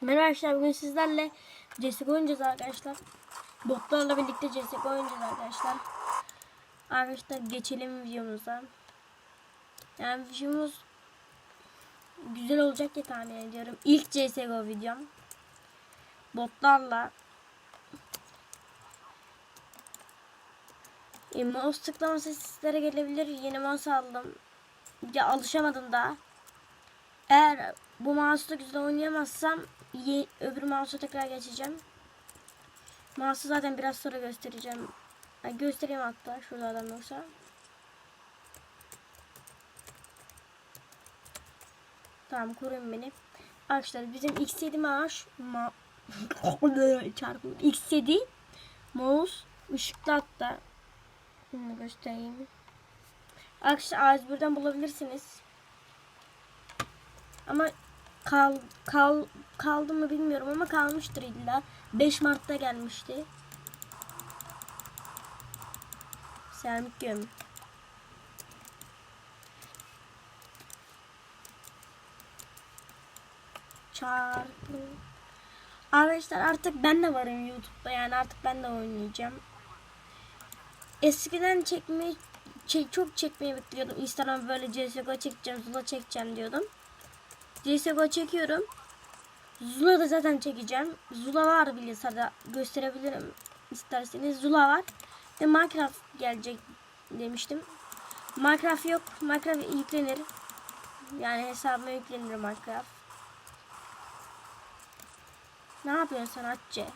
Merhaba arkadaşlar bugün sizlerle CSGO oynayacağız arkadaşlar. Botlarla birlikte CSGO oynayacağız arkadaşlar. Arkadaşlar geçelim videomuza. Yani videomuz güzel olacak diye tahmin ediyorum. İlk CSGO videom. Botlarla. E, mouse tıklama sesi sizlere gelebilir. Yeni mouse aldım. Ya alışamadım daha. Eğer bu mouse'da güzel oynayamazsam ye, öbür mouse'a tekrar geçeceğim. Mouse'u zaten biraz sonra göstereceğim. Yani göstereyim hatta şurada adam yoksa. Tamam koruyun beni. Arkadaşlar bizim X7 mouse ma çarpım X7 mouse ışıklı hatta. Bunu göstereyim. Arkadaşlar A1'den bulabilirsiniz. Ama kal, kal kaldı mı bilmiyorum ama kalmıştır illa. 5 Mart'ta gelmişti. Seramik göm. Çarpı. Arkadaşlar artık ben de varım YouTube'da yani artık ben de oynayacağım. Eskiden çekmeyi çek, çok çekmeyi bekliyordum. Instagram böyle CSGO çekeceğim, Zula çekeceğim diyordum. CSGO çekiyorum. Zula da zaten çekeceğim. Zula var bilgisayarda gösterebilirim isterseniz. Zula var. Ve Minecraft gelecek demiştim. Minecraft yok. Minecraft yüklenir. Yani hesabıma yüklenir Minecraft. Ne yapıyorsun Hatice?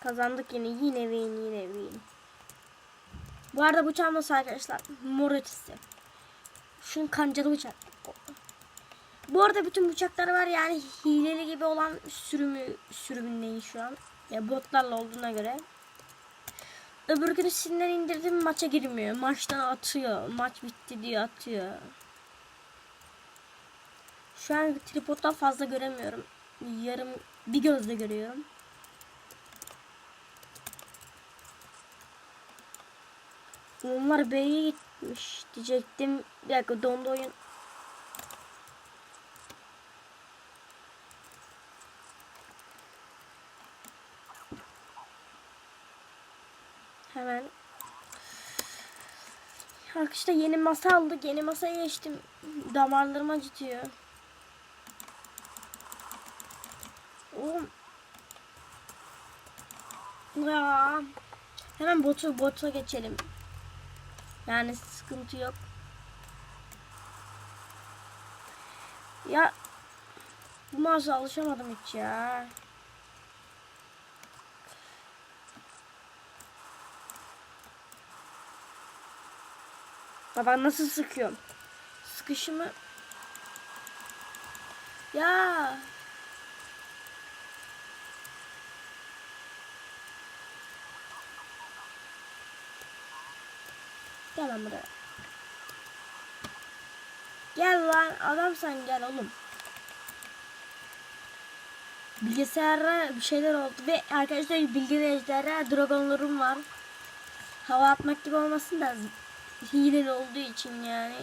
Kazandık yine. Yine win yine win. Bu arada bıçağım nasıl arkadaşlar? Mor ötesi. Şunun kancalı bıçak. Bu arada bütün bıçaklar var yani hileli gibi olan sürümü sürümündeyiz şu an. Ya botlarla olduğuna göre. Öbür gün sinirden indirdim maça girmiyor. Maçtan atıyor. Maç bitti diye atıyor. Şu an tripoddan fazla göremiyorum. Yarım bir gözle görüyorum. Onlar B'ye gitmiş diyecektim. Bir dakika dondu oyun. Hemen. Arkadaşlar yeni masa aldık. Yeni masaya geçtim. Damarlarım acıtıyor. Oğlum. Ya. Hemen botu bota geçelim. Yani sıkıntı yok. Ya bu mağaza alışamadım hiç ya. Baba nasıl sıkıyorum? Sıkışımı ya Gel lan buraya. Gel lan adam sen gel oğlum. Bilgisayara bir şeyler oldu ve arkadaşlar bilgisayara dragonlarım var. Hava atmak gibi olmasın da hileli olduğu için yani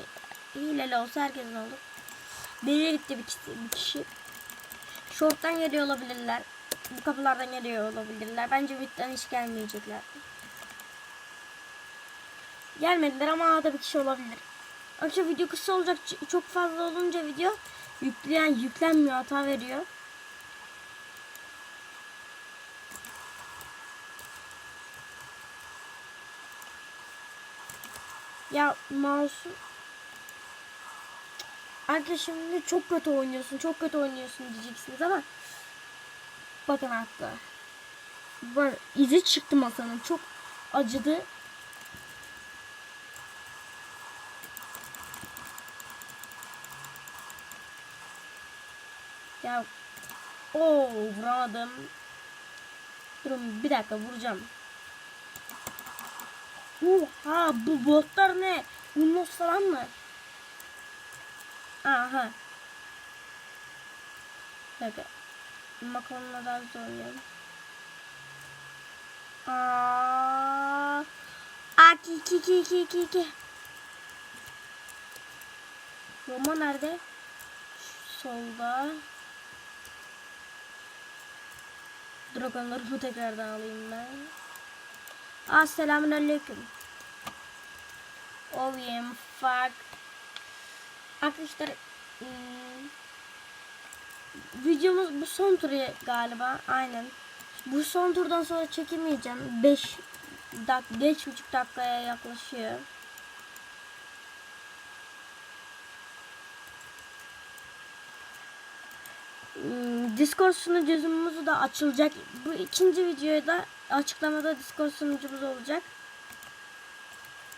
hileli olsa herkesin olur. Nereye gitti bir kişi, bir kişi. Short'tan geliyor olabilirler. Bu kapılardan geliyor olabilirler. Bence bitten hiç gelmeyecekler. Gelmediler ama arada bir kişi olabilir. Arkadaşlar video kısa olacak. Çok fazla olunca video yükleyen yüklenmiyor hata veriyor. Ya mouse Arkadaşım şimdi çok kötü oynuyorsun, çok kötü oynuyorsun diyeceksiniz ama bakın hatta var izi çıktı masanın çok acıdı Ya o vuramadım. Durun bir dakika vuracağım. Oha bu botlar ne? Unlos falan mı? Aha. Bir dakika. Daha zor oynayalım. Aa. Aa ki ki ki ki ki. Roma nerede? Solda. Dragonlarımı tekrardan alayım ben. Aa selamünaleyküm. Oh yeah, fuck. Arkadaşlar hmm, videomuz bu son turu galiba. Aynen. Bu son turdan sonra çekemeyeceğim. 5 dak 5,5 dakikaya yaklaşıyor. Discord sunucumuz da açılacak. Bu ikinci videoda açıklamada Discord sunucumuz olacak.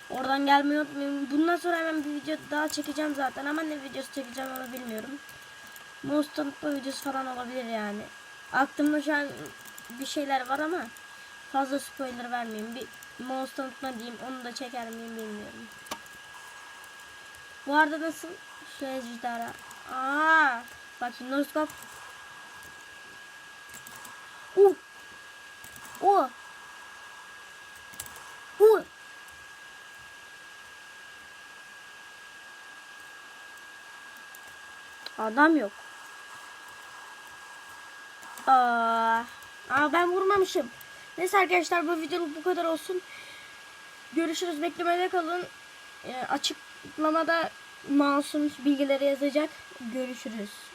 Oradan gelmeyi unutmayın. Bundan sonra hemen bir video daha çekeceğim zaten ama ne videosu çekeceğim onu bilmiyorum. Tanıtma videosu falan olabilir yani. Aklımda şu an bir şeyler var ama fazla spoiler vermeyeyim. Bir tanıtma diyeyim onu da çeker miyim bilmiyorum. Bu arada nasıl? Şu ejderha. Aa, bak şimdi noskop. Uh. Uh. Uh. Adam yok. Aa, aa ben vurmamışım. Neyse arkadaşlar bu videoluk bu kadar olsun. Görüşürüz. Beklemede kalın. Ee, açıklamada masum bilgileri yazacak. Görüşürüz.